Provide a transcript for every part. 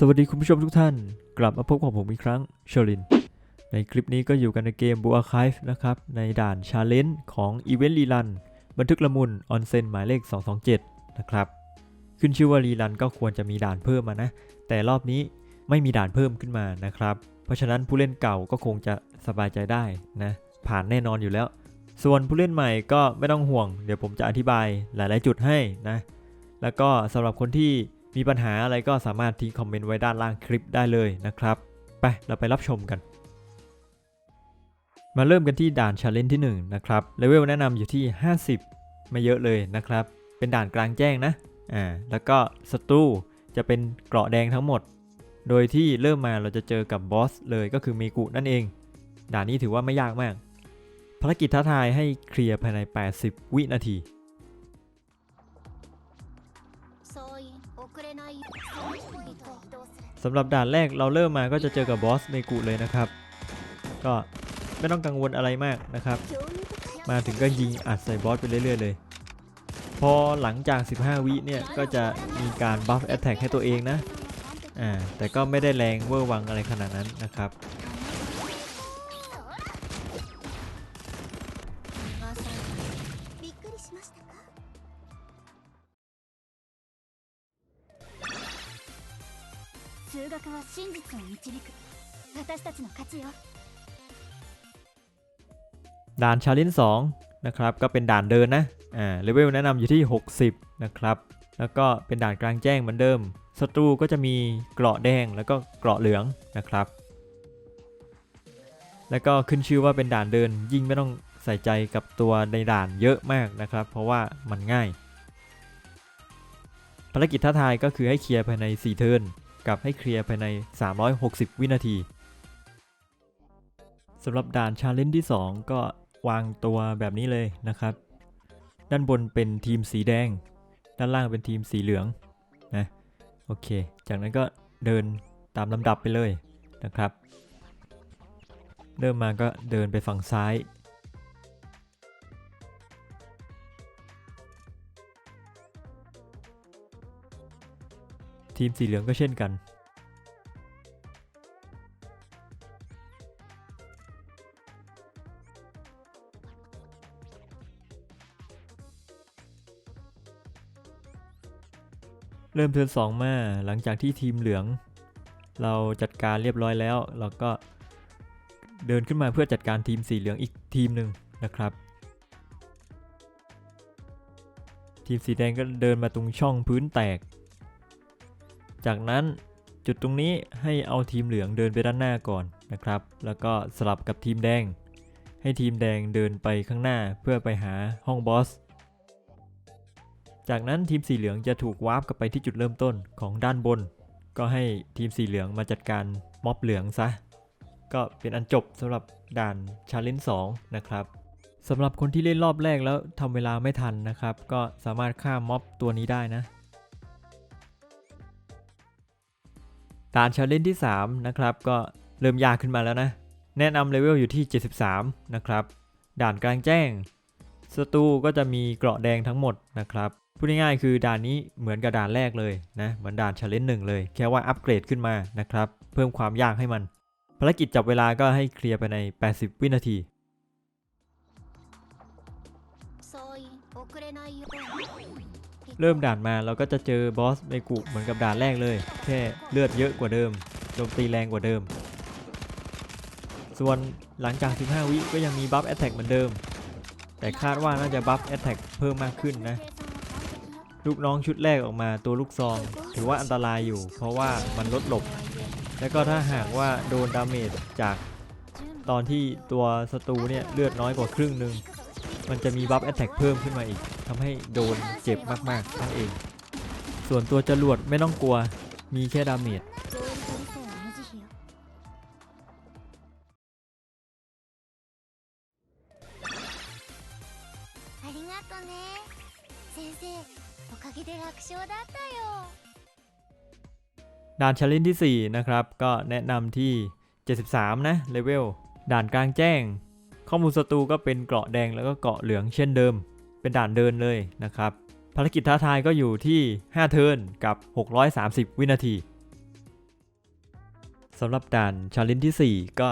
สวัสดีคุณผู้ชมทุกท่าน กลับมาพบกับผมอีกครั้งเชอริน ในคลิปนี้ก็อยู่กันในเกม b ูอาค i v e นะครับ ในด่านชาเลนจ์ของ e v e n t รีลันบันทึกละมุนออนเซนหมายเลข 227 นะครับ ขึ้นชื่อว่ารีลันก็ควรจะมีด่านเพิ่มมานะ แต่รอบนี้ไม่มีด่านเพิ่มขึ้นมานะครับ เพราะฉะนั้นผู้เล่นเก่าก็คงจะสบายใจได้นะ ผ่านแน่นอนอยู่แล้ว ส่วนผู้เล่นใหม่ก็ไม่ต้องห่วง เดี๋ยวผมจะอธิบายหลาย ๆ จุดให้นะ แล้วก็สำหรับคนที่ มีปัญหาอะไรก็สามารถทิ้งคอมเมนต์ไว้ด้านล่างคลิปได้เลยนะครับ ไป เราไปรับชมกัน มาเริ่มกันที่ด่านชาเลนจ์ที่1นะครับ เลเวลแนะนำอยู่ที่ 50 ไม่เยอะเลยนะครับ เป็นด่านกลางแจ้งนะ อ่า แล้วก็ศัตรูจะเป็นเกราะแดงทั้งหมด โดยที่เริ่มมาเราจะเจอกับบอสเลยก็คือเมกุนั่นเอง ด่านนี้ถือว่าไม่ยากมาก ภารกิจท้าทายให้เคลียร์ภายใน 80 วินาที สำหรับด่านแรกเราเริ่มมาก็จะเจอกับบอสเนกุเลยนะครับ ก็ไม่ต้องกังวลอะไรมากนะครับ มาถึงก็ยิงอัดใส่บอสไปเรื่อยๆเลย พอหลังจาก 15 วิเนี่ยก็จะมีการบัฟแอตแทกให้ตัวเองนะ อ่าแต่ก็ไม่ได้แรงเวอร์วังอะไรขนาดนั้นนะครับ 数学は真実を導く私たちの勝ちよ ด่านชาเลนจ์2นะครับ ก็เป็นด่านเดินนะ อ่า เลเวลแนะนำอยู่ที่ 60 นะครับ แล้วก็เป็นด่านกลางแจ้งเหมือนเดิม ศัตรูก็จะมีเกราะแดงแล้วก็เกราะเหลืองนะครับ แล้วก็ขึ้นชื่อว่าเป็นด่านเดิน ยิ่งไม่ต้องใส่ใจกับตัวในด่านเยอะมากนะครับ เพราะว่ามันง่าย ภารกิจท้าทายก็คือให้เคลียร์ภายใน 4 เทิร์น กับให้เคลียร์ภายใน 360 วินาทีสำหรับด่านชาเลนจ์ที่ 2 ก็วางตัวแบบนี้เลยนะครับ ด้านบนเป็นทีมสีแดง ด้านล่างเป็นทีมสีเหลืองนะโอเค จากนั้นก็เดินตามลำดับไปเลยนะครับ เริ่มมาก็เดินไปฝั่งซ้าย ทีมสีเหลืองก็เช่นกันเริ่มเทิร์นสองมาหลังจากที่ทีมเหลือง เราจัดการเรียบร้อยแล้ว เราก็เดินขึ้นมาเพื่อจัดการทีมสีเหลืองอีกทีมหนึ่งนะครับ ทีมสีแดงก็เดินมาตรงช่องพื้นแตก จากนั้นจุดตรงนี้ให้เอาทีมเหลืองเดินไปด้านหน้าก่อนนะครับ แล้วก็สลับกับทีมแดง ให้ทีมแดงเดินไปข้างหน้าเพื่อไปหาห้องบอส จากนั้นทีมสีเหลืองจะถูกวาร์ปกลับไปที่จุดเริ่มต้นของด้านบน ก็ให้ทีมสีเหลืองมาจัดการม็อบเหลืองซะ ก็เป็นอันจบสำหรับด่านชาเลนจ์2นะครับสำหรับคนที่เล่นรอบแรกแล้วทำเวลาไม่ทันนะครับ ก็สามารถข้ามม็อบตัวนี้ได้นะ ด่านชาเลนจ์ที่3นะครับก็เริ่มยากขึ้นมาแล้วนะ แนะนำเลเวลอยู่ที่ 73 นะครับ ด่านกลางแจ้งศัตรูก็จะมีเกราะแดงทั้งหมดนะครับพูดง่ายๆคือด่านนี้เหมือนกับด่านแรกเลยนะเหมือนด่านชาเลนจ์หนึ่งเลย แค่ว่าอัปเกรดขึ้นมานะครับ เพิ่มความยากให้มัน ภารกิจจับเวลาก็ให้เคลียร์ไปใน 80 วินาที เริ่มด่านมาเราก็จะเจอบอสเมกุเหมือนกับด่านแรกเลย แค่เลือดเยอะกว่าเดิมโจมตีแรงกว่าเดิม ส่วนหลังจาก 15 วิก็ยังมีบัฟแอตแทกเหมือนเดิม แต่คาดว่าน่าจะบัฟแอตแทกเพิ่มมากขึ้นนะ ลูกน้องชุดแรกออกมาตัวลูกซอง ถือว่าอันตรายอยู่ เพราะว่ามันลดหลบ แล้วก็ถ้าหากว่าโดนดาเมจจากตอนที่ตัวศัตรูเนี่ยเลือดน้อยกว่าครึ่งหนึ่งมันจะมีบัฟแอตแทกเพิ่มขึ้นมาอีก ทำให้โดนเจ็บมากๆนั่นเอง ส่วนตัวจรวดไม่ต้องกลัวมีแค่ดาเมจด่านชาเลนที่ 4 นะครับ ก็แนะนำที่ 73 นะ เลเวล ด่านกลางแจ้ง ข้อมูลศัตรูก็เป็นเกราะแดงแล้วก็เกราะเหลืองเช่นเดิม เป็นด่านเดินเลยนะครับ ภารกิจท้าทายก็อยู่ที่ 5 เทิร์นกับ 630 วินาทีสำหรับด่านชาเลนที่ 4 ก็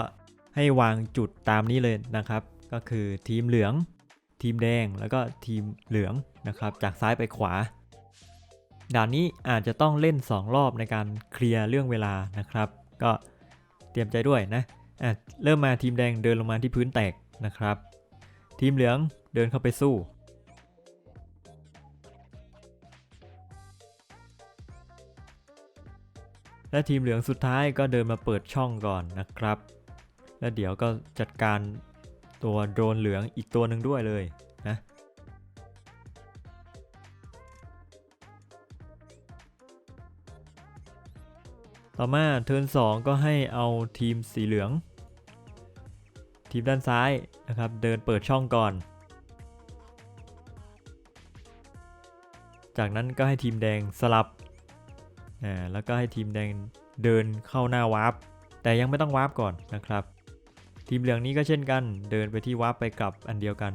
ให้วางจุดตามนี้เลยนะครับ ก็คือทีมเหลือง ทีมแดงแล้วก็ทีมเหลืองนะครับ จากซ้ายไปขวา ด่านนี้อาจจะต้องเล่น 2 รอบในการเคลียร์เรื่องเวลานะครับ ก็เตรียมใจด้วยนะะเริ่มมาทีมแดงเดินลงมาที่พื้นแตกนะครับ ทีมเหลืองเดินเข้าไปสู้ และทีมเหลืองสุดท้ายก็เดินมาเปิดช่องก่อนนะครับ แล้วเดี๋ยวก็จัดการตัวโดรนเหลืองอีกตัวหนึ่งด้วยเลยนะต่อมาเทิร์น2ก็ให้เอาทีมสีเหลือง ทีมด้านซ้ายนะครับ เดินเปิดช่องก่อน จากนั้นก็ให้ทีมแดงสลับ อ่าแล้วก็ให้ทีมแดงเดินเข้าหน้าวาร์ปแต่ยังไม่ต้องวาร์ปก่อนนะครับ ทีมเหลืองนี้ก็เช่นกัน เดินไปที่วาร์ปไปกลับอันเดียวกัน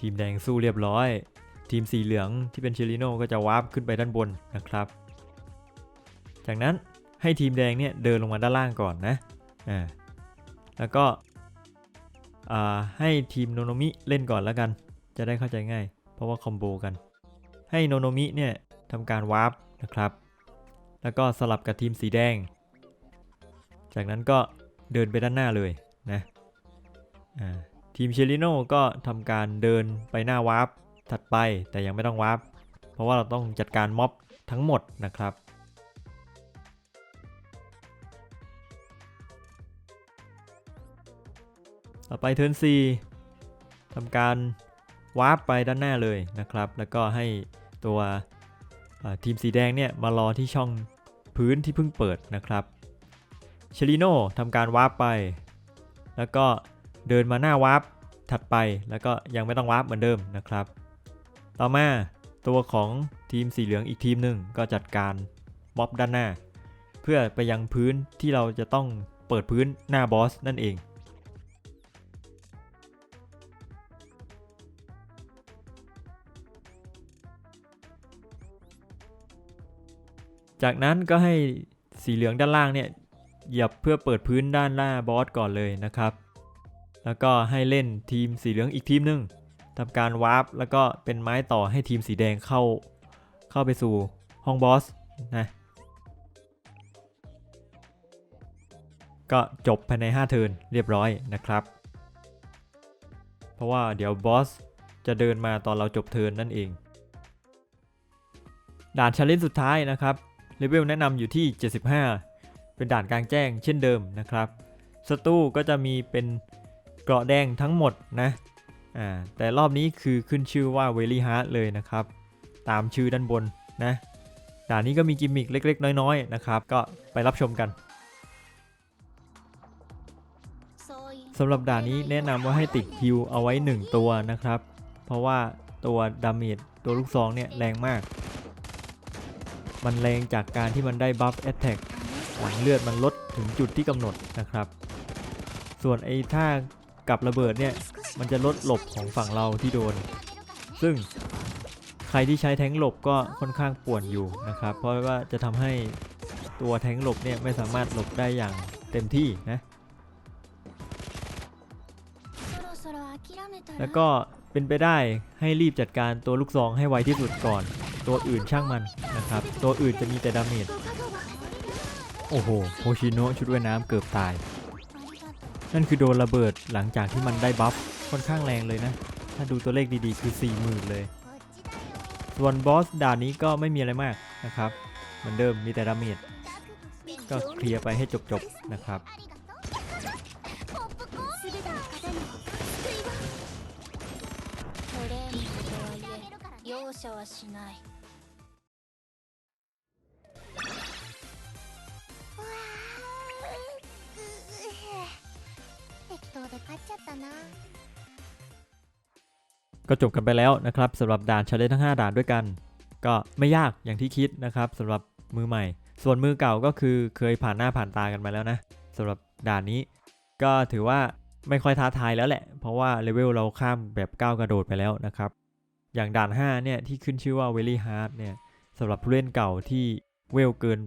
ทีมแดงสู้เรียบร้อย ทีมสีเหลืองที่เป็นเชลิโน่ก็จะวาร์ปขึ้นไปด้านบนนะครับ จากนั้นให้ทีมแดงเนี่ยเดินลงมาด้านล่างก่อนนะอ่าแล้วก็ ให้ทีมโนโนมิเล่นก่อนแล้วกัน จะได้เข้าใจง่าย เพราะว่าคอมโบกัน ให้โนโนมิเนี่ยทำการวาร์ปนะครับ แล้วก็สลับกับทีมสีแดง จากนั้นก็เดินไปด้านหน้าเลยนะทีมเชลิโนก็ทำการเดินไปหน้าวาร์ปถัดไปแต่ยังไม่ต้องวาร์ปเพราะว่าเราต้องจัดการม็อบทั้งหมดนะครับ ต่อไปเทิร์น4ทำการวาร์ปไปด้านหน้าเลยนะครับ แล้วก็ให้ตัวทีมสีแดงเนี่ยมารอที่ช่องพื้นที่เพิ่งเปิดนะครับเชลิโน่ทำการวาร์ปไป แล้วก็เดินมาหน้าวาร์ปถัดไป แล้วก็ยังไม่ต้องวาร์ปเหมือนเดิมนะครับ ต่อมาตัวของทีมสีเหลืองอีกทีมหนึ่งก็จัดการม็อบด้านหน้า เพื่อไปยังพื้นที่เราจะต้องเปิดพื้นหน้าบอสนั่นเอง จากนั้นก็ให้สีเหลืองด้านล่างเนี่ยเหยียบเพื่อเปิดพื้นด้านหน้าบอสก่อนเลยนะครับ แล้วก็ให้เล่นทีมสีเหลืองอีกทีมหนึ่งทำการวาร์ปแล้วก็เป็นไม้ต่อให้ทีมสีแดงเข้า เข้าไปสู่ห้องบอสนะก็จบภายใน 5 เทิร์นเรียบร้อยนะครับ เพราะว่าเดี๋ยวบอสจะเดินมาตอนเราจบเทิร์นนั่นเอง ด่านชาเลนจ์สุดท้ายนะครับ เลเวลแนะนำอยู่ที่ 75 เป็นด่านกลางแจ้งเช่นเดิมนะครับศัตรูก็จะมีเป็นเกราะแดงทั้งหมดนะอ่าแต่รอบนี้คือขึ้นชื่อว่าเวลี่ฮาร์เลยนะครับ ตามชื่อด้านบนนะด่านนี้ก็มีกิมมิคเล็ก ๆ น้อย ๆ นะครับ ก็ไปรับชมกันสำหรับด่านนี้แนะนำว่าให้ติดฮิวเอาไว้ 1 ตัวนะครับ เพราะว่าตัวดาเมจตัวลูกซองเนี่ยแรงมาก มันแรงจากการที่มันได้บัฟแอตแทกหลังเลือดมันลดถึงจุดที่กำหนดนะครับ ส่วนไอ้ท่ากับระเบิดเนี่ย มันจะลดหลบของฝั่งเราที่โดน ซึ่งใครที่ใช้แทงหลบก็ค่อนข้างป่วนอยู่นะครับ เพราะว่าจะทำให้ตัวแทงหลบเนี่ยไม่สามารถหลบได้อย่างเต็มที่นะ แล้วก็เป็นไปได้ให้รีบจัดการตัวลูกซองให้ไวที่สุดก่อน ตัวอื่นช่างมันนะครับ ตัวอื่นจะมีแต่ดาเมจ โอ้โหโฮชิโนะชุดว่ายน้ำเกือบตาย นั่นคือโดนระเบิดหลังจากที่มันได้บัฟค่อนข้างแรงเลยนะ ถ้าดูตัวเลขดีๆ คือ 40,000 เลย ส่วนบอสด่านนี้ก็ไม่มีอะไรมากนะครับ เหมือนเดิมมีแต่ดาเมจ ก็เคลียร์ไปให้จบๆนะครับ ポップコーン 勝っちゃったな ก็จบกันไปแล้วนะครับสำหรับด่านชาเลนทั้ง 5 ด่านด้วยกัน ก็ไม่ยากอย่างที่คิดนะครับสำหรับมือใหม่ ส่วนมือเก่าก็คือเคยผ่านหน้าผ่านตากันมาแล้วนะสำหรับด่านนี้ ก็ถือว่า ไม่ค่อยท้าทายแล้วแหละ เพราะว่าเลเวลเราข้ามแบบก้าวกระโดดไปแล้วนะครับ อย่างด่าน 5 เนี่ย ที่ขึ้นชื่อว่า very hard เนี่ยสำหรับผู้เล่นเก่าที่เวลเกิน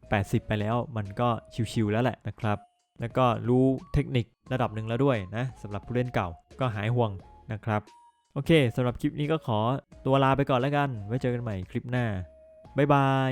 80 ไปแล้ว มันก็ชิวๆแล้วแหละนะครับ แล้วก็รู้เทคนิคระดับหนึ่งแล้วด้วยนะสำหรับผู้เล่นเก่าก็หายห่วงนะครับ โอเคสำหรับคลิปนี้ก็ขอตัวลาไปก่อนแล้วกัน ไว้เจอกันใหม่คลิปหน้า บ๊ายบาย